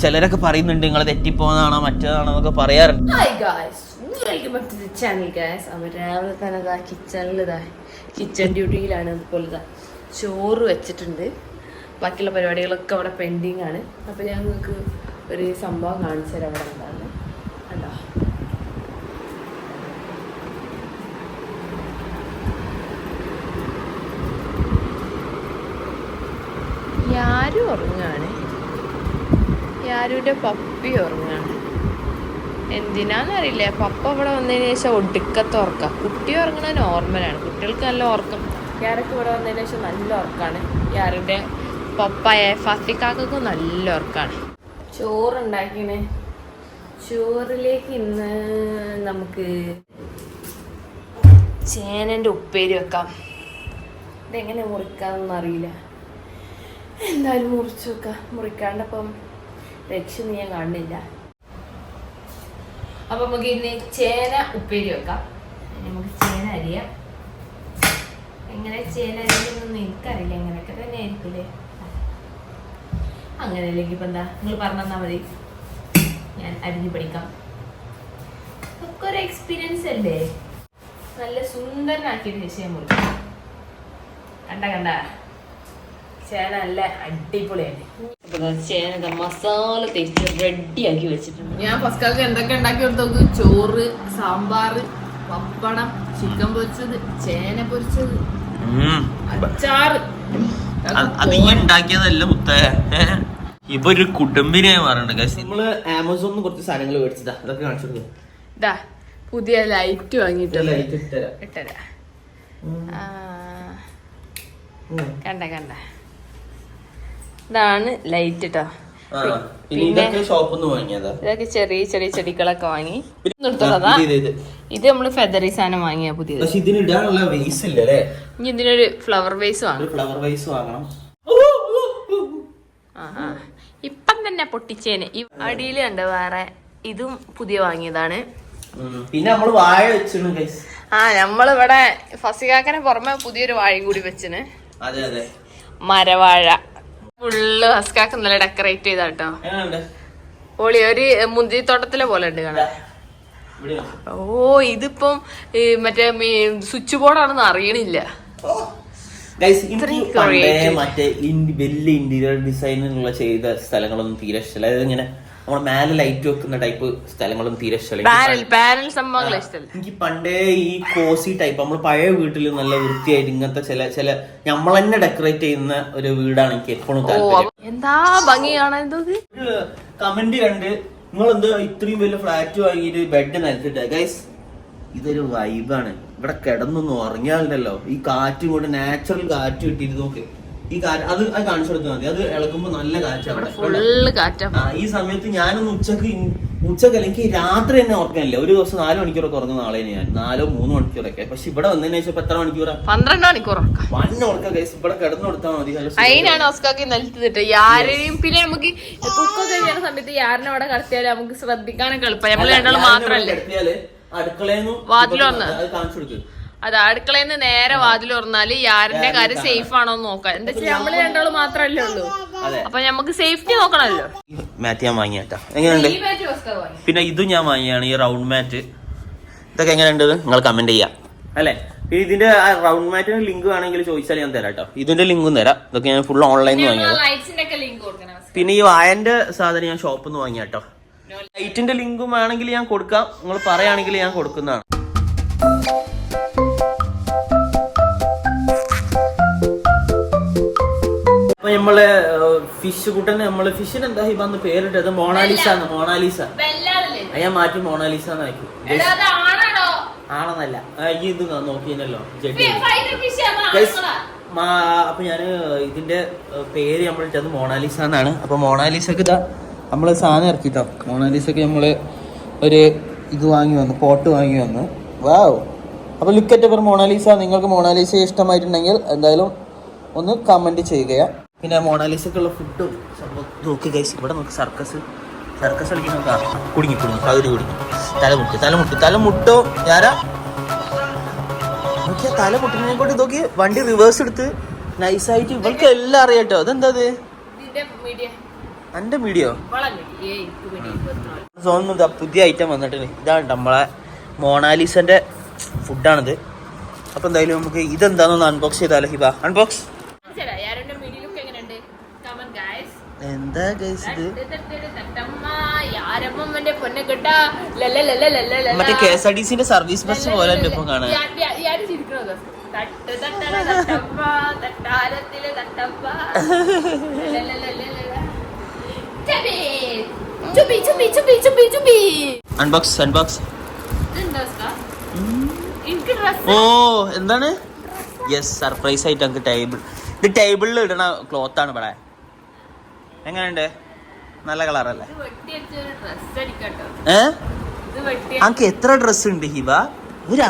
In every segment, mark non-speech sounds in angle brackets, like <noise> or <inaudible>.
ചിലരൊക്കെ പറയുന്നുണ്ട് നിങ്ങൾ തെറ്റിപ്പോന്നാണോ മറ്റേതാണോ എന്നൊക്കെ പറയാറുണ്ട് രാവിലെ തന്നെ ഇതാ കിച്ചണിൽ കിച്ചൺ ഡ്യൂട്ടിയിലാണ് അതുപോലെ ചോറ് വെച്ചിട്ടുണ്ട്. ബാക്കിയുള്ള പരിപാടികളൊക്കെ അവിടെ പെൻഡിങ് ആണ്. അപ്പോൾ ഞാൻ നിങ്ങൾക്ക് ഒരു സംഭവം കാണിച്ചു തരാം അവിടെ എന്താണ്. കണ്ടോ? ആരും ഉറങ്ങാണ് യാരുവിന്റെ പപ്പി ഉറങ്ങാണ്. എന്തിനാന്നറിയില്ല പപ്പ ഇവിടെ വന്നതിന് ശേഷം ഒടുക്കത്തെ ഉറക്കം. കുട്ടി ഉറങ്ങണ നോർമലാണ് കുട്ടികൾക്ക് നല്ല ഉറക്കം. യാരൊക്കെ ഇവിടെ വന്നതിന് ശേഷം നല്ല ഉറക്കമാണ് യാരുടെ പപ്പായ ഫസിക്കാക്കും നല്ല ഉറക്കമാണ് ചോറുണ്ടാക്കിന്. ചോറിലേക്ക് ഇന്ന് നമുക്ക് ചേനന്റെ ഉപ്പേരി വെക്കാം. ഇതെങ്ങനെ മുറിക്കാന്നൊന്നും അറിയില്ല. എന്തായാലും മുറിച്ചു വെക്കാം. മുറിക്കാണ്ടപ്പം രക്ഷ ഞാൻ കാണുന്നില്ല അപ്പൊ നമുക്ക് ഇനി ചേന ഉപ്പേരി വെക്കാം. നമുക്ക് ചേന അരിയാം. എങ്ങനെ ചേന അരിയൊന്നും എനിക്കറിയില്ല എങ്ങനെയൊക്കെ തന്നെ ആയിരിക്കില്ലേ? അങ്ങനെ അല്ലെങ്കിൽ ഇപ്പൊ എന്താ നിങ്ങൾ പറഞ്ഞു മതി. ഞാൻ അരിഞ്ഞു പഠിക്കാം. ഒക്കെ ഒരു എക്സ്പീരിയൻസ് അല്ലേ? നല്ല സുന്ദരനാക്കിയതിന് ശേഷം മുറിക്കാം. കണ്ട കണ്ട. ചേന നല്ല അടിപൊളിയാണ് അപ്പൊ ചേന മസാല തേച്ച് റെഡിയാക്കി വെച്ചിട്ടുണ്ട്. ഞാൻ ഫസ്റ്റ് എന്തൊക്കെ ഉണ്ടാക്കി കൊടുത്തു? ചോറ് സാമ്പാറ് പപ്പടം ചിക്കൻ പൊരിച്ചത് ചേന പൊരിച്ചത്. അച്ചാറ്. അത് ഈ ഉണ്ടാക്കിയതല്ല മുത്തേ. ഇപ്പൊ ഒരു കുടുംബിനെ guys. നമ്മൾ ആമസോണിൽ കുറച്ച് സാധനങ്ങൾ മേടിച്ചതാ. അതൊക്കെ കാണിച്ചു ഇതാ പുതിയ ലൈറ്റ് വാങ്ങിയിട്ടുണ്ട്. ലൈറ്റ് ഇട്ടരാ ആ, കണ്ട കണ്ട. ഇതാണ് ലൈറ്റ് കേട്ടോ ഇതൊക്കെ ചെറിയ ചെറിയ ചെടികളൊക്കെ വാങ്ങി. ഇത് നമ്മൾ ഫെദറി സാധനം വാങ്ങിയ പുതിയത്. ഇനി ഇതിനൊരു ഫ്ലവർ വേസ് വാങ്ങും ഒരു ഫ്ലവർ വൈസ് വാങ്ങണം. ഇപ്പം തന്നെ പൊട്ടിച്ചേന്. ഈ അടിയിൽ കണ്ട് വേറെ? ഇതും പുതിയ വാങ്ങിയതാണ്. പിന്നെ നമ്മൾ വാഴ വെച്ചിരുന്നു ഗൈസ് ആ നമ്മളിവിടെ ഫസികാക്കനെ പുറമെ പുതിയൊരു വാഴയും കൂടി വെച്ചിന്. അതെ അതെ. മരവാഴ. ഫുള്ള് ഹസ്കാക്ക് നല്ല ഡെക്കറേറ്റ് ചെയ്ത കേട്ടോ. ഓളി ഒരു മുന്തിരിത്തോട്ടത്തിലെ പോലെ ഉണ്ട് കാണാൻ. ഓ ഇതിപ്പം മറ്റേ സ്വിച്ച് ബോർഡാണെന്ന് അറിയണില്ല. മറ്റേ വലിയ ഇന്റീരിയർ ഡിസൈനുള്ള ചെയ്ത സ്ഥലങ്ങളൊന്നും തീരെ ഇഷ്ടമല്ല അതായത് ഇങ്ങനെ നമ്മൾ മേലെ ലൈറ്റ് വെക്കുന്ന ടൈപ്പ് സ്ഥലങ്ങളും തീരെ ഇഷ്ടമല്ല. എനിക്ക് പണ്ടേ ഈ കോസി ടൈപ്പ് നമ്മൾ പഴയ വീട്ടിൽ നല്ല വൃത്തിയായിട്ട് ഇങ്ങനത്തെ ചില ചില നമ്മൾ തന്നെ ഡെക്കറേറ്റ് ചെയ്യുന്ന ഒരു വീടാണ് എനിക്ക് എപ്പോഴും എന്താ ഭംഗിയാണ് കമന്റ് കണ്ട് നിങ്ങൾ എന്താ ഇത്രയും വലിയ ഫ്ലാറ്റ് വാങ്ങിയിട്ട് ബെഡ് നിലത്തിട്ട്? ഗൈസ് ഇതൊരു വൈബാണ് ഇവിടെ കിടന്നൊന്നും ഉറങ്ങിയാലുണ്ടല്ലോ ഈ കാറ്റും കൊണ്ട് നാച്ചുറൽ കാറ്റ് കിട്ടിയിട്ട് നോക്ക്. ഈ കാറ്റ് അത് അത് കാണിച്ചു കൊടുത്താൽ മതി. അത് ഇളകുമ്പോ നല്ല കാറ്റാണ് ഈ സമയത്ത് ഞാനൊന്ന് ഉച്ചയ്ക്ക് ഉച്ചയ്ക്ക് അല്ലെങ്കിൽ രാത്രി തന്നെ ഉറക്കാനില്ല ഒരു ദിവസം നാല് മണിക്കൂറൊക്കെ ഉറങ്ങുന്ന ആളെ ഞാൻ. നാലോ മൂന്ന് മണിക്കൂറൊക്കെ. പക്ഷെ ഇവിടെ വന്നതിന് ശേഷം എത്ര മണിക്കൂറാ? പന്ത്രണ്ട് മണിക്കൂർ വന്ന ഉറക്കം ഇവിടെ കിടന്നു കൊടുത്താൽ മതി. അതിനാണ് ഓസ്കാക്ക് നിലത്തിട്ട് യാരെയും പിന്നെ നമുക്ക് കുക്കൊക്കെ ചെയ്യുന്ന സമയത്ത് യാറിനെ അവിടെ കടത്തിയാലും നമുക്ക് ശ്രദ്ധിക്കാനൊക്കെ എളുപ്പം. നമ്മൾ രണ്ടാളും അടുക്കളയിൽ കാണിച്ചു കൊടുക്ക്. അത് അടുക്കളയിൽ നിന്ന് നേരെ വാതിൽ തുറന്നാൽ യാരന്റെ കാര്യം സേഫ് ആണോ എന്ന് നോക്കാം. എന്താ വെച്ചാൽ നമ്മൾ രണ്ടാളും മാത്രല്ലേ ഉള്ളൂ. അതെ. അപ്പൊ നമുക്ക് സേഫ്റ്റി നോക്കണല്ലോ. മാറ്റ് ഞാൻ വാങ്ങിയാട്ടാ. എങ്ങനെയുണ്ട്? പിന്നെ ഇതും ഞാൻ വാങ്ങിയാണ് ഈ റൗണ്ട് മാറ്റ് ഇതൊക്കെ എങ്ങനെയുണ്ട് നിങ്ങൾ കമന്റ് ചെയ്യാം. അല്ലേ? പിന്നെ ഇതിന്റെ റൗണ്ട് മാറ്റിന് ലിങ്ക് വേണമെങ്കിൽ ചോദിച്ചാൽ ഞാൻ തരാം കേട്ടോ ഇതിന്റെ ലിങ്കും തരാം. ഇതൊക്കെ ഞാൻ ഫുൾ ഓൺലൈനിൽ വാങ്ങിയത് പിന്നെ ഈ വായന്റെ സാധനം ഞാൻ ഷോപ്പിൽ നിന്ന് വാങ്ങിയ കേട്ടോ ലൈറ്റിന്റെ ലിങ്കും വേണമെങ്കിൽ ഞാൻ കൊടുക്കാം. നിങ്ങൾ പറയുകയാണെങ്കിൽ ഞാൻ കൊടുക്കുന്നതാണ്. അപ്പൊ നമ്മൾ ഫിഷ് കൂട്ടന് നമ്മൾ ഫിഷിന് എന്താ ഹിബന്ന് പേരിട്ടത്? മോണാലിസ എന്ന് മോണാലിസ അത് ഞാൻ മാറ്റി മോണാലിസ എന്നാക്കി ആണെന്നല്ല. ഈ ഇത് നോക്കിയല്ലോ മാ- അപ്പൊ ഞാൻ ഇതിന്റെ പേര് നമ്മൾ ഇട്ടത് മോണാലിസ എന്നാണ് അപ്പൊ മോണാലിസക്ക് ഇതാ നമ്മൾ സാധനം ഇറക്കിട്ടോ. മോണാലിസക്ക് നമ്മൾ ഒരു ഇത് വാങ്ങി വന്നു പോട്ട് വാങ്ങി വന്നു. വാവ് അപ്പൊ ലുക്കറ്റ് അവർ മോണാലിസ നിങ്ങൾക്ക് മോണാലിസ ഇഷ്ടമായിട്ടുണ്ടെങ്കിൽ എന്തായാലും ഒന്ന് കമന്റ് ചെയ്യുക പിന്നെ മോണാലിസക്കുള്ള ഫുഡും സംഭവം നോക്ക് ഗൈസ് ഇവിടെ നമുക്ക് സർക്കസ്. സർക്കസ് കളിക്കുന്ന നോക്കാം. കുടുങ്ങി കുടുങ്ങി. പകുതി കുടുങ്ങി. തലമുട്ട് തലമുട്ട് തലമുട്ടോ? ഞാരാ നോക്കിയാ തല പൊട്ടുന്നതിനെ കൊണ്ട് നോക്കി വണ്ടി റിവേഴ്സ് എടുത്ത് നൈസായിട്ട് ഇവൾക്ക് എല്ലാം അറിയാട്ടോ അതെന്താ അത്? ഇതിന്റെ മീഡിയോ ഇതാ പുതിയ ഐറ്റം വന്നിട്ടുണ്ട് ഇതാണ് നമ്മളെ മോണാലിസന്റെ ഫുഡാണിത് അപ്പൊ എന്തായാലും നമുക്ക് ഇതെന്താണെന്ന് അൺബോക്സ് ചെയ്താലോ ഹിബ. അൺബോക്സ് ചേട്ടാ യാരുടെ വീഡിയോ ലുക്ക് എങ്ങനെയുണ്ട് കമൻ ഗൈസ് എന്താ ഗൈസ് ഇത്? മറ്റേ കെ എസ് ആർ ടി സിന്റെ സർവീസ് ബസ് പോലെ ഇപ്പൊ കാണാൻ? അൺബോക്സ് അൺബോക്സ് ഓ എന്താണ്? യെസ് സർപ്രൈസ് ആയിട്ട് നമുക്ക് ടേബിൾ ഇത് ടേബിളിൽ ഇടണ ക്ലോത്ത് ആണ് ഇവിടെ. എങ്ങനെയുണ്ട്? നല്ല കളറല്ലേ? ഏ? ഇത് വെട്ടി അനക്ക് എത്ര ഡ്രസ് ഉണ്ട് ഹിബ? ഒരു.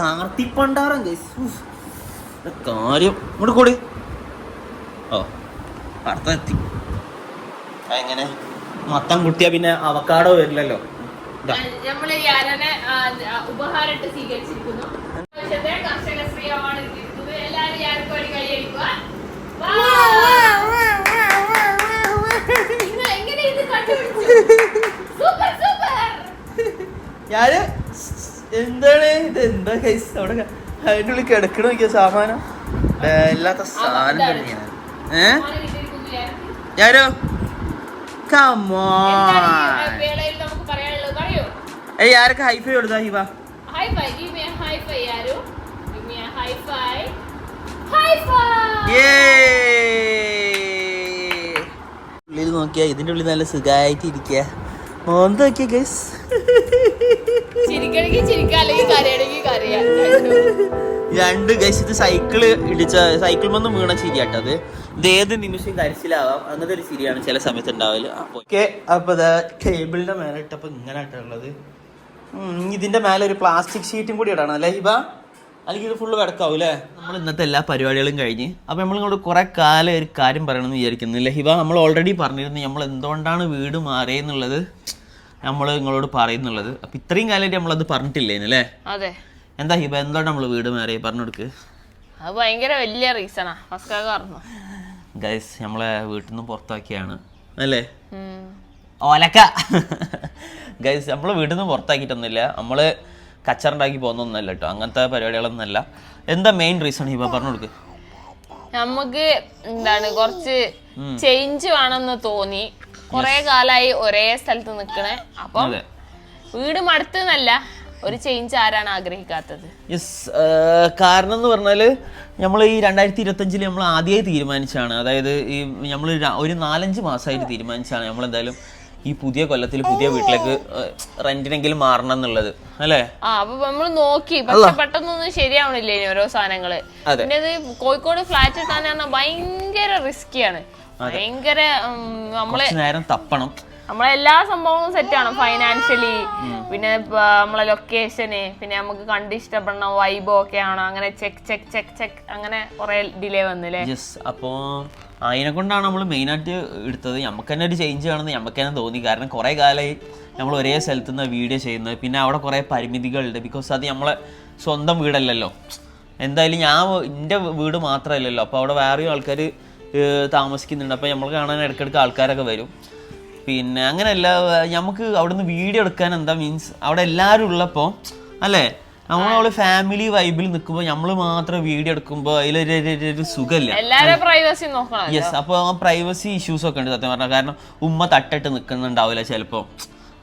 ഇത് കാര്യം. ഇങ്ങോട്ട് കൂടി. ഓ അടുത്ത എത്തി എങ്ങനെ? മൊത്തം കുട്ടിയാ പിന്നെ അവക്കാടോ വരില്ലല്ലോ. ഇതാ. ഞാൻ എന്താണ് ഇത്? എന്താ കൈസ് അവിടെ അതിന്റെ ഉള്ളിൽ കിടക്കണ നോക്കിയ സാമാനം? ഏ, ഇല്ലാത്ത സാധനം ഞാൻ ഏ? ഞാനോ? ഏയ് ആരൊക്കെ ഹൈഫൈ കൊടുത്താ ഹിബ? ഹൈ ഉള്ളിൽ നോക്കിയാ ഇതിന്റെ ഉള്ളിൽ നല്ല സുഖമായിട്ട് ഇരിക്കുക മോന്ത് നോക്കിയ ഗൈസ് രണ്ട് ഗൈസ് ഇത് സൈക്കിൾ ഇടിച്ച സൈക്കിൾ വന്ന് വീണ ചിരിയാട്ടത് ഇത് ഏത് നിമിഷം കരച്ചിലാവാം? അങ്ങനത്തെ ഒരു ചിരിയാണ് ചില സമയത്ത് ഉണ്ടാവൽ ഓക്കെ അപ്പൊ ടേബിളിന്റെ മേലെ ഇട്ടപ്പോ ഇങ്ങനെ ഇട്ടുള്ളത് ഇതിന്റെ മേലെ ഒരു പ്ലാസ്റ്റിക് ഷീറ്റും കൂടി ഇടണം അല്ലേ ഹിബ? അല്ലെങ്കിൽ ഇത് ഫുള്ള് കിടക്കാവും അല്ലേ നമ്മൾ ഇന്നത്തെ എല്ലാ പരിപാടികളും കഴിഞ്ഞ് അപ്പൊ നമ്മൾ ഇങ്ങോട്ട് കുറെ കാലം ഒരു കാര്യം പറയണമെന്ന് വിചാരിക്കുന്നില്ല ഹിബ നമ്മൾ ഓൾറെഡി പറഞ്ഞിരുന്നു നമ്മൾ എന്തുകൊണ്ടാണ് വീട് മാറിയെന്നുള്ളത്. നമ്മൾ നിങ്ങളോട് പറയുന്നുള്ളത്. അപ്പൊ ഇത്രയും കാലമായിട്ട് നമ്മളത് പറഞ്ഞിട്ടില്ലേ അല്ലേ? അതെ. എന്താ ഹിബ എന്താണ് നമ്മൾ വീട് മാറി പറഞ്ഞു കൊടുക്ക്. അത് ഭയങ്കര വലിയ റീസണാ ഫസ്റ്റ് പറഞ്ഞു. ഗൈസ് നമ്മളെ വീട്ടിൽ നിന്ന് പുറത്താക്കിയാണ്. അല്ലേ? ഓലക്ക. <laughs> ഗൈസ് നമ്മളെ വീട്ടിൽ നിന്ന് പുറത്താക്കിയിട്ടൊന്നുമില്ല. നമ്മൾ കച്ചറുണ്ടാക്കി പോകുന്നൊന്നല്ല കേട്ടോ അങ്ങനത്തെ പരിപാടികളൊന്നുമല്ല എന്താ മെയിൻ റീസൺ ഹിബ പറഞ്ഞു കൊടുക്ക്? നമുക്ക് എന്താണ് കുറച്ച് ചേഞ്ച് വേണമെന്ന് തോന്നി. കുറെ കാലായി ഒരേ സ്ഥലത്ത് നിക്കണേ. അപ്പം വീട് വീട് മടുത്തുന്നല്ല ഒരു ചേഞ്ച് ആരാണ് ആഗ്രഹിക്കാത്തത്? യെസ് കാരണം എന്ന് പറഞ്ഞാൽ നമ്മൾ ഈ രണ്ടായിരത്തി ഇരുപത്തഞ്ചിൽ നമ്മൾ ആദ്യമായി തീരുമാനിച്ചാണ് അതായത് ഈ നമ്മൾ ഒരു നാലഞ്ച് മാസമായിട്ട് തീരുമാനിച്ചാണ് നമ്മൾ എന്തായാലും ഈ പുതിയ കൊല്ലത്തിൽ പുതിയ വീട്ടിലേക്ക് റെന്റിനെങ്കിലും മാറണം എന്നുള്ളത് അല്ലേ? ആ അപ്പൊ നമ്മൾ നോക്കി. പക്ഷെ പെട്ടെന്നൊന്നും ശരിയാവണില്ല ഇനി ഓരോ സാധനങ്ങൾ? പിന്നെ ഇത് കോഴിക്കോട് ഫ്ലാറ്റ് പറഞ്ഞാൽ ഭയങ്കര റിസ്കിയാണ് ഭയങ്കര നമ്മൾ നേരം തപ്പണം. നമ്മളെ എല്ലാ സംഭവങ്ങളും സെറ്റ് ആണ്. ഫൈനാൻഷ്യലി പിന്നെ നമ്മളെ ലൊക്കേഷന് പിന്നെ നമുക്ക് കണ്ട് ഇഷ്ടപ്പെടണം വൈബോ ഒക്കെ ആണ്. അങ്ങനെ ചെക്ക് ചെക്ക് ചെക്ക് ചെക്ക് അങ്ങനെ കുറെ ഡിലേ വന്നില്ലേ? യെസ് അതിനെ കൊണ്ടാണ് നമ്മൾ മെയിനായിട്ട് എടുത്തത്. നമുക്ക് തന്നെ ഒരു ചേഞ്ച് വേണമെന്ന് നമുക്ക് തന്നെ തോന്നി. കാരണം കുറേ കാലമായി നമ്മൾ ഒരേ സ്ഥലത്ത് നിന്ന് വീഡിയോ ചെയ്യുന്നത്. പിന്നെ അവിടെ കുറേ പരിമിതികളുണ്ട്. ബിക്കോസ് അത് നമ്മളെ സ്വന്തം വീടല്ലല്ലോ. എന്തായാലും ഞാൻ എന്റെ വീട് മാത്രമല്ലല്ലോ അപ്പോൾ അവിടെ വേറെയും ആൾക്കാർ താമസിക്കുന്നുണ്ട്. അപ്പോൾ നമ്മൾ കാണാൻ ഇടയ്ക്കിടയ്ക്ക് ആൾക്കാരൊക്കെ വരും. പിന്നെ അങ്ങനെയല്ല നമുക്ക് അവിടുന്ന് വീഡിയോ എടുക്കാൻ എന്താ മീൻസ് അവിടെ എല്ലാവരും ഉള്ളപ്പോൾ അല്ലേ? നമ്മളവിടെ ഫാമിലി വൈബിൽ നിൽക്കുമ്പോൾ നമ്മൾ മാത്രം വീഡിയോ എടുക്കുമ്പോൾ അതിലൊരു സുഖമില്ല. യെസ് അപ്പോൾ പ്രൈവസി ഇഷ്യൂസ് ഒക്കെ ഉണ്ട് സത്യം പറഞ്ഞാൽ കാരണം ഉമ്മ തട്ടിട്ട് നിൽക്കുന്നുണ്ടാവില്ല ചിലപ്പോൾ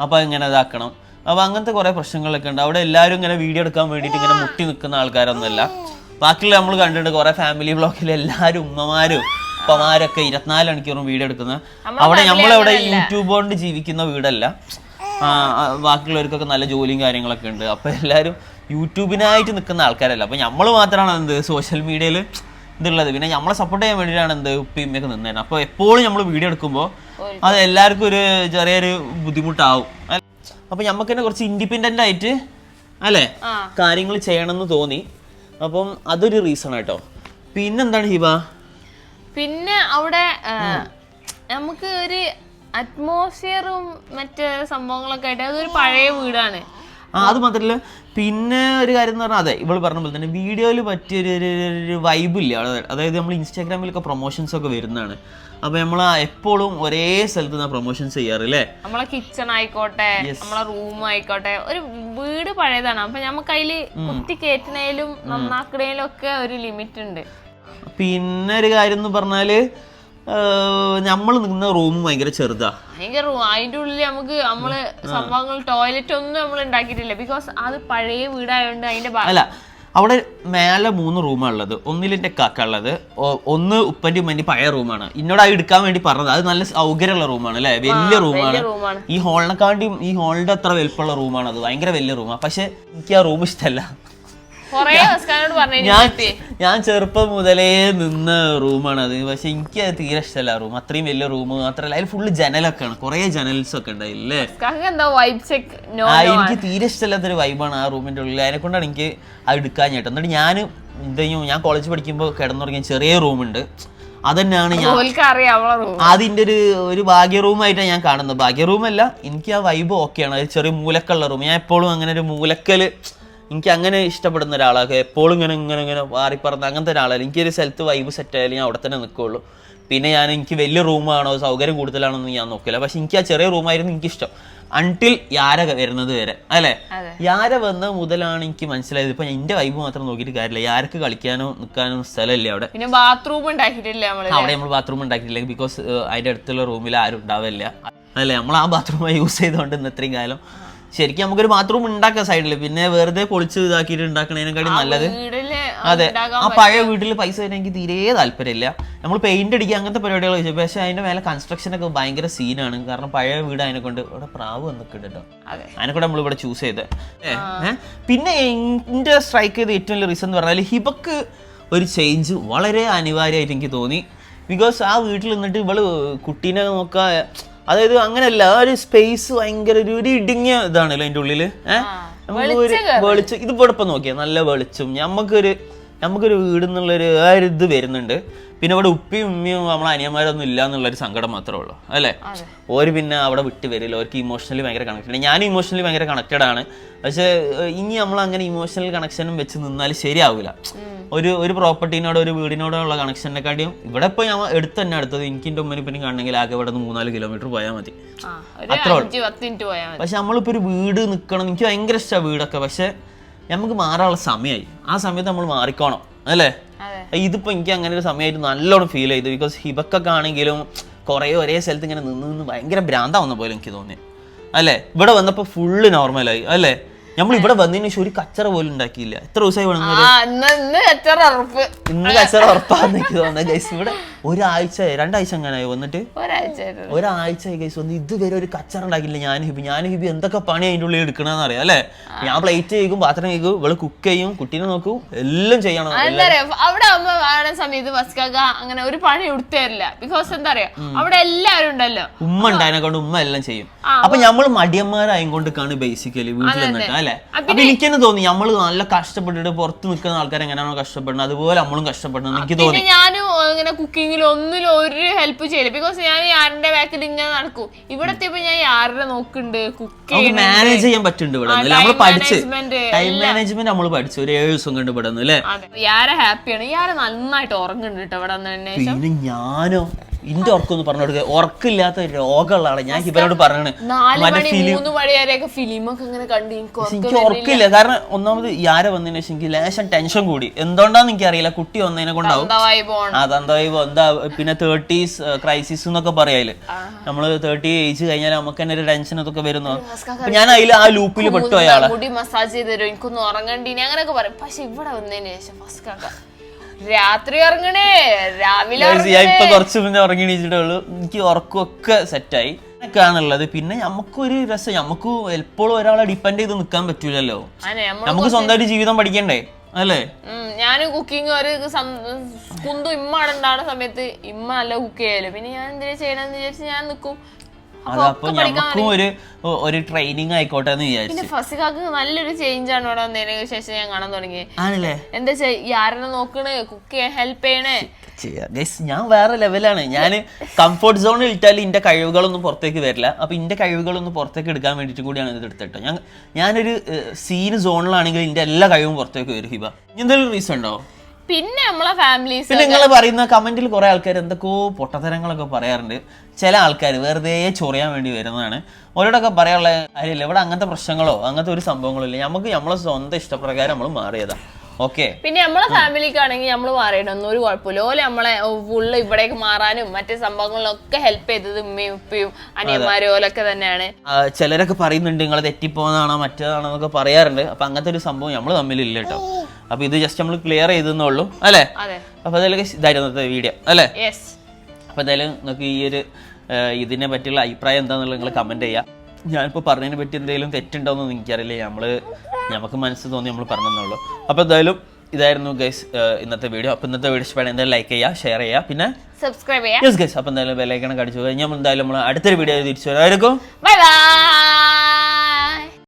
അപ്പോൾ ഇങ്ങനെ ഇതാക്കണം. അപ്പോൾ അങ്ങനത്തെ കുറേ പ്രശ്നങ്ങളൊക്കെ ഉണ്ട്. അവിടെ എല്ലാവരും ഇങ്ങനെ വീഡിയോ എടുക്കാൻ വേണ്ടിയിട്ട് ഇങ്ങനെ മുട്ടി നിൽക്കുന്ന ആൾക്കാരൊന്നുമല്ല. ബാക്കിയുള്ള നമ്മൾ കണ്ടിട്ടുണ്ട് കുറേ ഫാമിലി ബ്ലോക്കിൽ എല്ലാവരും ഉമ്മമാരും ഉപ്പമാരൊക്കെ ഇരുപത്തിനാല് മണിക്കൂറും വീഡിയോ എടുക്കുന്ന അവിടെ നമ്മളവിടെ യൂട്യൂബ് കൊണ്ട് ജീവിക്കുന്ന വീടല്ല. ബാക്കിയുള്ളവർക്കൊക്കെ നല്ല ജോലിയും കാര്യങ്ങളൊക്കെ ഉണ്ട്. അപ്പൊ എല്ലാവരും യൂട്യൂബിനായിട്ട് നിൽക്കുന്ന ആൾക്കാരല്ല. അപ്പൊ നമ്മൾ മാത്രമാണ് എന്ത് സോഷ്യൽ മീഡിയയിൽ ഇതുള്ളത്. പിന്നെ നമ്മളെ സപ്പോർട്ട് ചെയ്യാൻ വേണ്ടിയിട്ടാണ് എന്ത് ഉപ്പിയും ഒക്കെ നിന്നേ അപ്പോൾ എപ്പോഴും നമ്മൾ വീഡിയോ എടുക്കുമ്പോൾ അത് എല്ലാവർക്കും ഒരു ചെറിയൊരു ബുദ്ധിമുട്ടാവും. അപ്പോൾ നമുക്ക് തന്നെ കുറച്ച് ഇൻഡിപെൻഡന്റ് ആയിട്ട് അല്ലേ? കാര്യങ്ങൾ ചെയ്യണമെന്ന് തോന്നി. അപ്പം അതൊരു റീസൺ ആട്ടോ. പിന്നെന്താണ് ഹിബ? പിന്നെ അവിടെ നമുക്ക് ഒരു അറ്റ്മോസ്ഫിയറും മറ്റ് സംഭവങ്ങളൊക്കെ ആയിട്ട് അതൊരു പഴയ വീടാണ്. ആ അത് മാത്രല്ല പിന്നെ ഒരു കാര്യം എന്ന് പറഞ്ഞാൽ അതെ ഇവൾ പറഞ്ഞ പോലെ തന്നെ വീഡിയോയിൽ പറ്റിയ ഒരു ഒരു- ഒരു- ഒരു വൈബ് ഇല്ല? അതായത് നമ്മൾ ഇൻസ്റ്റാഗ്രാമിലൊക്കെ പ്രൊമോഷൻസ് ഒക്കെ വരുന്നതാണ്. അപ്പൊ നമ്മൾ എപ്പോഴും ഒരേ സ്ഥലത്ത് നിന്ന് പ്രൊമോഷൻസ് ചെയ്യാറില്ലേ നമ്മളെ കിച്ചൺ ആയിക്കോട്ടെ നമ്മളെ റൂം ആയിക്കോട്ടെ ഒരു വീട് പഴയതാണ്. അപ്പൊ നമുക്ക് അതിൽ കുത്തി കയറ്റുന്നതിലും നന്നാക്കണേലും ഒക്കെ ഒരു ലിമിറ്റ് ഉണ്ട്. പിന്നെ ഒരു കാര്യം എന്ന് പറഞ്ഞാൽ നമ്മൾ നിന്ന റൂം ഭയങ്കര ചെറുതാ. ഭയങ്കര റൂം. അതിന്റെ ഉള്ളിൽ നമുക്ക് നമ്മൾ സംഭവങ്ങൾ ടോയ്ലറ്റ് ഒന്നും നമ്മൾ ഉണ്ടാക്കിയിട്ടില്ല. ബിക്കോസ് അത് പഴയ വീടായതുകൊണ്ട് അതിന്റെ അല്ല അവിടെ മേലെ മൂന്ന് റൂമാണ് ഉള്ളത്. ഒന്നിലെന്റെ കാക്ക ഉള്ളത്. ഒന്ന് ഉപ്പന്റെ ഉമ്മന്റെ പഴയ റൂമാണ്. എന്നോട് അത് എടുക്കാൻ വേണ്ടി പറഞ്ഞത്. അത് നല്ല സൗകര്യമുള്ള റൂമാണ് അല്ലെ? വലിയ റൂമാണ്. ഈ ഹോളിനെക്കാണ്ടി ഈ ഹോളിന്റെ അത്ര വലുപ്പമുള്ള റൂമാണ് അത്. ഭയങ്കര വലിയ റൂമാണ് പക്ഷേ എനിക്ക് ആ റൂം ഇഷ്ടമല്ല കൊറേ ഹസ്കാനോട് പറഞ്ഞു ഞാൻ ഞാൻ ചെറുപ്പം മുതലേ നിന്ന റൂമാണ് അത്. പക്ഷെ എനിക്ക് അത് തീരെ ഇഷ്ടമല്ല റൂം. അത്രയും വലിയ റൂം മാത്രമല്ല അതിൽ ഫുള്ള് ജനലൊക്കെ ആണ് കുറേ ജനൽസ് ഒക്കെ ഉണ്ടായില്ലേ എനിക്ക് തീരെ ഇഷ്ടമില്ലാത്തൊരു വൈബാണ് ആ റൂമിന്റെ ഉള്ളിൽ അതിനെ കൊണ്ടാണ് എനിക്ക് അത് എടുക്കാൻ ചേട്ടൻ എന്നിട്ട് ഞാൻ എന്തെങ്കിലും ഞാൻ കോളേജ് പഠിക്കുമ്പോൾ കിടന്നുറങ്ങിയ ചെറിയ റൂമുണ്ട്. അതന്നെയാണ് ഞാൻ ഓൽക്ക് അറിയാം റൂം. അതിന്റെ ഒരു ഒരു ഭാഗ്യ റൂമായിട്ടാണ് ഞാൻ കാണുന്നത്. ഭാഗ്യ റൂമല്ല എനിക്ക് ആ വൈബ് ഓക്കെയാണ് ചെറിയ മൂലക്കുള്ള റൂം. ഞാൻ എപ്പോഴും അങ്ങനെ ഒരു മൂലക്കൽ എനിക്ക് അങ്ങനെ ഇഷ്ടപ്പെടുന്ന ഒരാളൊക്കെ എപ്പോഴും ഇങ്ങനെ ഇങ്ങനെ ഇങ്ങനെ പാറിപ്പറന്ന് അങ്ങനത്തെ ഒരാളല്ല എനിക്കൊരു സ്ഥലത്ത് വൈബ് സെറ്റ് ആയാലും ഞാൻ അവിടെ തന്നെ നിൽക്കുള്ളൂ പിന്നെ ഞാൻ എനിക്ക് വലിയ റൂമാണോ സൗകര്യം കൂടുതലാണോ എന്ന് ഞാൻ നോക്കില്ല പക്ഷെ എനിക്ക് ആ ചെറിയ റൂമായിരുന്നു എനിക്കിഷ്ടം. അൺടിൽ യാര വരുന്നത് വരെ. അല്ലേ. യാര വന്ന മുതലാണ് എനിക്ക് മനസ്സിലായത്. ഇപ്പൊ എന്റെ വൈബ് മാത്രം നോക്കിയിട്ട് കാര്യമില്ല. യാർക്ക് കളിക്കാനോ നിൽക്കാനോ സ്ഥലമില്ല അവിടെ. പിന്നെ ബാത്റൂം ഉണ്ടാക്കിയിട്ടില്ല അവിടെ നമ്മൾ ബാത്റൂം ഉണ്ടാക്കിയിട്ടില്ല. ബിക്കോസ് അതിന്റെ അടുത്തുള്ള റൂമിൽ ആരും ഉണ്ടാവില്ല. അല്ലേ? നമ്മൾ ആ ബാത്റൂം യൂസ് ചെയ്തുകൊണ്ട് ഇന്ന് ഇത്രയും കാലം ശരിക്കും നമുക്കൊരു ബാത്റൂം ഉണ്ടാക്കാം സൈഡിൽ പിന്നെ വെറുതെ പൊളിച്ച് ഇതാക്കിയിട്ട് ഉണ്ടാക്കണേനെക്കാട്ടി നല്ലത്. അതെ. ആ പഴയ വീട്ടിൽ പൈസ തരാൻ എനിക്ക് തീരെ താല്പര്യമില്ല. നമ്മൾ പെയിന്റ് അടിക്കുക അങ്ങനത്തെ പരിപാടികൾ ചോദിച്ചു പക്ഷെ അതിന്റെ മേലെ കൺസ്ട്രക്ഷൻ ഒക്കെ ഭയങ്കര സീനാണ് കാരണം പഴയ വീട് അതിനെ കൊണ്ട് ഇവിടെ പ്രാവ് വന്നിട്ടുണ്ട് കേട്ടോ അതെ. അതിനെ കൂടെ നമ്മൾ ഇവിടെ ചൂസ് ചെയ്ത്. പിന്നെ എന്റെ സ്ട്രൈക്ക് ചെയ്ത ഏറ്റവും വലിയ റീസൺ എന്ന് പറഞ്ഞാൽ ഹിബക്ക് ഒരു ചേഞ്ച് വളരെ അനിവാര്യമായിട്ട് എനിക്ക് തോന്നി. ബിക്കോസ് ആ വീട്ടിൽ നിന്നിട്ട് ഇവൾ കുട്ടീനെ നോക്കാ അതായത് അങ്ങനെയല്ല ആ ഒരു സ്പേസ് ഭയങ്കര ഒരു ഒരു ഇടുങ്ങിയ ഇതാണല്ലോ അതിന്റെ ഉള്ളിൽ? ഏഹ് നമുക്ക് ഒരു വെളിച്ചം ഇത് ഇവിടെ ഇപ്പം നോക്കിയാൽ നല്ല വെളിച്ചം. നമുക്കൊരു നമുക്കൊരു വീട് എന്നുള്ളൊരു ആ ഒരു ഇത് വരുന്നുണ്ട്. പിന്നെ ഇവിടെ ഉപ്പിയും ഉമ്മയും നമ്മളെ അനിയന്മാരൊന്നും ഇല്ല എന്നുള്ളൊരു സങ്കടം മാത്രമേ ഉള്ളൂ അല്ലേ? ഓര് പിന്നെ അവിടെ വിട്ട് വരില്ല. അവർക്ക് ഇമോഷണലി ഭയങ്കര കണക്റ്റഡ് ഞാൻ ഇമോഷണലി ഭയങ്കര കണക്റ്റഡ് ആണ്. പക്ഷേ ഇനി നമ്മൾ അങ്ങനെ ഇമോഷണൽ കണക്ഷനും വെച്ച് നിന്നാൽ ശരിയാവില്ല ഒരു ഒരു പ്രോപ്പർട്ടീനോട് ഒരു വീടിനോടുള്ള കണക്ഷനെക്കാട്ടിയും ഇവിടെ ഇപ്പൊ ഞാൻ എടുത്ത് തന്നെ അടുത്തത് എനിക്ക് എന്റെ ഉമ്മനെ പിന്നെ കാണണമെങ്കിൽ ആകെ ഇവിടെ നിന്ന് മൂന്നാൽ കിലോമീറ്റർ പോയാൽ മതി. മതി. പക്ഷെ നമ്മളിപ്പോ ഒരു വീട് നിൽക്കണം എനിക്ക് ഭയങ്കര ഇഷ്ടമാണ് വീടൊക്കെ. പക്ഷെ നമുക്ക് മാറാനുള്ള സമയമായി ആ സമയത്ത് നമ്മൾ മാറിക്കോണം. അല്ലേ? ഇതിപ്പോ എനിക്ക് അങ്ങനെ ഒരു സമയമായിട്ട് നല്ലോണം ഫീൽ ചെയ്തു. ബിക്കോസ് ഹിബക്കൊക്കെ ആണെങ്കിലും കുറേ ഒരേ സ്ഥലത്ത് ഇങ്ങനെ നിന്ന് നിന്ന് ഭയങ്കര ഭ്രാന്താവുന്ന പോലെ എനിക്ക് തോന്നി. അല്ലേ? ഇവിടെ വന്നപ്പോൾ ഫുള്ള് നോർമലായി അല്ലേ? നമ്മൾ ഇവിടെ വന്നതിന് ശേഷം ഒരു കച്ചറ പോലും ഉണ്ടാക്കിയില്ല. എത്ര ദിവസമായി? ആ ഇന്ന് ഇന്ന് ഉറപ്പ്. ഇന്ന് കച്ചറ ഉറപ്പാന്ന് എനിക്ക് തോന്നുന്നത് ഗൈസ് ഇവിടെ ഒരാഴ്ച രണ്ടാഴ്ച എങ്ങനെയായി വന്നിട്ട്? ഒരാഴ്ച ഗൈസ് വന്ന് ഇതുവരെ ഒരു കച്ചറ ഉണ്ടാക്കില്ല ഞാൻ ഹിബി. ഞാൻ ഹിബി എന്തൊക്കെ പണി അതിന്റെ ഉള്ളിൽ എടുക്കണമെന്ന് അറിയാം അല്ലേ? ഞാൻ പ്ലേറ്റ് ചെയ്യും പാത്രം കഴിക്കും ഇവൾ കുക്ക് ചെയ്യും കുട്ടീനെ നോക്കും എല്ലാം ചെയ്യണം. അവിടെ അമ്മ വേണ സമയത്ത് അങ്ങനെ ഒരു പണി എടുത്തരില്ല ബിക്കോസ് എന്താ പറയാ അവിടെ എല്ലാവരും ഉണ്ടല്ലോ. ഉമ്മ ഉണ്ടായതിനെ കൊണ്ട് ഉമ്മ എല്ലാം ചെയ്യും. അപ്പൊ നമ്മൾ മടിയന്മാരായും കൊണ്ടിട്ടാണ് ബേസിക്കലി വീട്ടിൽ നിന്നിട്ട് അല്ലെ? അപ്പൊ എനിക്ക് തന്നെ തോന്നി നമ്മൾ നല്ല കഷ്ടപ്പെട്ടിട്ട് പുറത്ത് നിൽക്കുന്ന ആൾക്കാർ എങ്ങനെയാണോ കഷ്ടപ്പെടുന്നത്. അതുപോലെ നമ്മളും കഷ്ടപ്പെടുന്നത് എനിക്ക് തോന്നി. പിന്നെ കുക്കിങ്ങിലും ഒന്നിലും ഒരു ഹെൽപ്പ് ചെയ്യില്ല. ബിക്കോസ് ഞാൻ യാറിന്റെ ബാക്കിൽ ഇങ്ങനെ നടക്കും. ഇവിടെ ഇപ്പൊ ഞാൻ യാറിനെ നോക്കുന്നുണ്ട് കുക്ക് മാനേജ് ചെയ്യാൻ പറ്റുന്നുണ്ട് ഇവിടെ നമ്മൾ പഠിച്ച് ടൈം മാനേജ്മെന്റ് നമ്മൾ പഠിച്ചു ഒരു ഏഴ് ദിവസം കൊണ്ട് ഇവിടെ യാരെ ഹാപ്പിയാണ് യാര നന്നായിട്ട് ഉറങ്ങുന്നുണ്ട് കേട്ടോ ഇവിടെ വന്നതിന് ശേഷം. പിന്നെ ഞാനോ? ഇന്റെ ഉറക്കൊന്ന് പറഞ്ഞു കൊടുക്കുക ഉറക്കില്ലാത്ത രോഗമുള്ള ആളെ. ഞാൻ ഇവരോട് പറയണേ. എനിക്ക് ഓർക്കില്ല ഉറക്കില്ല. കാരണം ഒന്നാമത് യാര വന്നതിന് ശേഷം എനിക്ക് ലേശം ടെൻഷൻ കൂടി. എന്തുകൊണ്ടാന്ന് എനിക്ക് അറിയില്ല കുട്ടി വന്നതിനെ കൊണ്ടാവും. അതെന്തായി എന്താ പിന്നെ തേർട്ടീസ് ക്രൈസിസ് എന്നൊക്കെ പറയാൽ നമ്മൾ തേർട്ടി ഏജ് കഴിഞ്ഞാൽ നമുക്ക് തന്നെ ഒരു ടെൻഷൻ അതൊക്കെ വരുന്നു. ഞാൻ അതിൽ ആ ലൂപ്പിൽ പെട്ടു അയാളെ മുടി മസാജ് ചെയ്ത് തരും. എനിക്കൊന്നും ഉറങ്ങണ്ടി അങ്ങനെയൊക്കെ പറയും. പക്ഷെ ഇവിടെ വന്നതിന് ശേഷം ഫസ്റ്റ് രാത്രി ഉറങ്ങണേ രാവിലെ ഞാൻ ഇപ്പൊ കുറച്ച് മുന്നേ ഉറങ്ങി എണീച്ചിട്ടേ ഉള്ളൂ. എനിക്ക് ഉറക്കമൊക്കെ സെറ്റായി ാണുള്ളത് പിന്നെ നമുക്കൊരു രസം. നമുക്ക് എപ്പോഴും ഒരാളെ ഡിപ്പെൻഡ് ചെയ്ത് നിൽക്കാൻ പറ്റൂലല്ലോ. നമുക്ക് സ്വന്തമായിട്ട് ജീവിതം പഠിക്കണ്ടേ? അല്ലേ? ഞാൻ കുക്കിംഗ് ഒരു കുന്തു ഇമ്മ ഉണ്ടാകുന്ന സമയത്ത് ഇമ്മ നല്ല കുക്ക് ചെയ്യാലോ പിന്നെ ഞാൻ എന്തിനാ ചെയ്യണമെന്ന് വിചാരിച്ച് ഞാൻ നിൽക്കും അതപ്പോ ഞമ്മക്കും ഒരു ഒരു ട്രെയിനിങ് ആയിക്കോട്ടെ എന്ന് വിചാരിച്ചു. പിന്നെ കാക്ക് നല്ലൊരു ചേഞ്ച് ആണ് ഇവിടെ വന്നതിന് ശേഷം ഞാൻ കാണാൻ തുടങ്ങി. ആണല്ലേ? എന്താ ഈ ആരെന്നെ നോക്കണേ കുക്ക് ചെയ്യാൻ ഹെൽപ്പ് ചെയ്യണേ. ഗൈസ് ഞാൻ വേറെ ലെവലാണ് ഞാൻ കംഫർട്ട് സോണിൽ ഇട്ടാൽ എന്റെ കഴിവുകളൊന്നും പുറത്തേക്ക് വരില്ല. അപ്പോൾ എന്റെ കഴിവുകളൊന്നും പുറത്തേക്ക് എടുക്കാൻ വേണ്ടിയിട്ട് കൂടിയാണ് ഇത് എടുത്തിട്ടോ ഞാൻ ഞാനൊരു സീൻ സോണിലാണെങ്കിൽ എന്റെ എല്ലാ കഴിവും പുറത്തേക്ക് വരും ഹിബ. എന്തെങ്കിലും റീസൺ ഉണ്ടോ? പിന്നെ നമ്മളെ ഫാമിലീസ് പിന്നെ നിങ്ങൾ പറയുന്ന കമന്റിൽ കുറെ ആൾക്കാർ എന്തൊക്കെയോ പൊട്ടത്തരങ്ങളൊക്കെ പറയാറുണ്ട്. ചില ആൾക്കാർ വെറുതെ ചൊറിയാൻ വേണ്ടി വരുന്നതാണ്. ഓരോടൊക്കെ പറയാനുള്ള കാര്യമില്ല. ഇവിടെ അങ്ങനത്തെ പ്രശ്നങ്ങളോ അങ്ങനത്തെ ഒരു സംഭവങ്ങളോ ഇല്ല നമുക്ക് നമ്മളെ സ്വന്തം ഇഷ്ടപ്രകാരം നമ്മൾ മാറിയതാ. ഓക്കെ പിന്നെ നമ്മളെ ഫാമിലിക്ക് ആണെങ്കിൽ നമ്മൾ മാറിയിട്ടൊന്നും ഒരു കുഴപ്പമില്ല. ഓലെ നമ്മളെ ഫുള്ള് ഇവിടേക്ക് മാറാനും മറ്റു സംഭവങ്ങളിലൊക്കെ ഹെൽപ്പ് ചെയ്തത് ഉമ്മയും ഉപ്പയും അനിയന്മാരും ഓലൊക്കെ തന്നെയാണ്. ചിലരൊക്കെ പറയുന്നുണ്ട് നിങ്ങൾ തെറ്റിപ്പോന്നാണോ മറ്റേതാണോ എന്നൊക്കെ പറയാറുണ്ട്. അപ്പൊ അങ്ങനത്തെ ഒരു സംഭവം നമ്മൾ തമ്മിലില്ല കേട്ടോ. അപ്പൊ ഇത് ജസ്റ്റ് നമ്മൾ ക്ലിയർ ചെയ്തെന്നുള്ളൂ അല്ലേ? അപ്പൊ അതിലൊക്കെ ഇതായിരുന്നു വീഡിയോ അല്ലേ? യെസ് അപ്പോൾ എന്തായാലും നിങ്ങൾക്ക് ഈ ഒരു ഇതിനെ പറ്റിയുള്ള അഭിപ്രായം എന്താണെന്നുള്ളത് നിങ്ങൾ കമന്റ് ചെയ്യുക ഞാനിപ്പോൾ പറഞ്ഞതിനെ പറ്റി എന്തെങ്കിലും തെറ്റുണ്ടോയെന്ന് എനിക്കറിയില്ല. നമ്മൾ നമുക്ക് മനസ്സ് തോന്നി നമ്മൾ പറഞ്ഞെന്നുള്ളൂ അപ്പോൾ എന്തായാലും ഇതായിരുന്നു ഗൈസ് ഇന്നത്തെ വീഡിയോ അപ്പോൾ ഇന്നത്തെ വീഡിയോ ഇഷ്ടപ്പെടാൻ എന്തായാലും ലൈക്ക് ചെയ്യുക ഷെയർ ചെയ്യുക പിന്നെ സബ്സ്ക്രൈബ് ചെയ്യാം. യെസ് ഗൈസ് അപ്പോൾ എന്തായാലും ബെല്ലൈക്കണം കടിച്ചു കഴിഞ്ഞാൽ നമ്മൾ എന്തായാലും നമ്മൾ അടുത്തൊരു വീഡിയോ തിരിച്ചു വരാമായിരിക്കും ബൈ ബൈ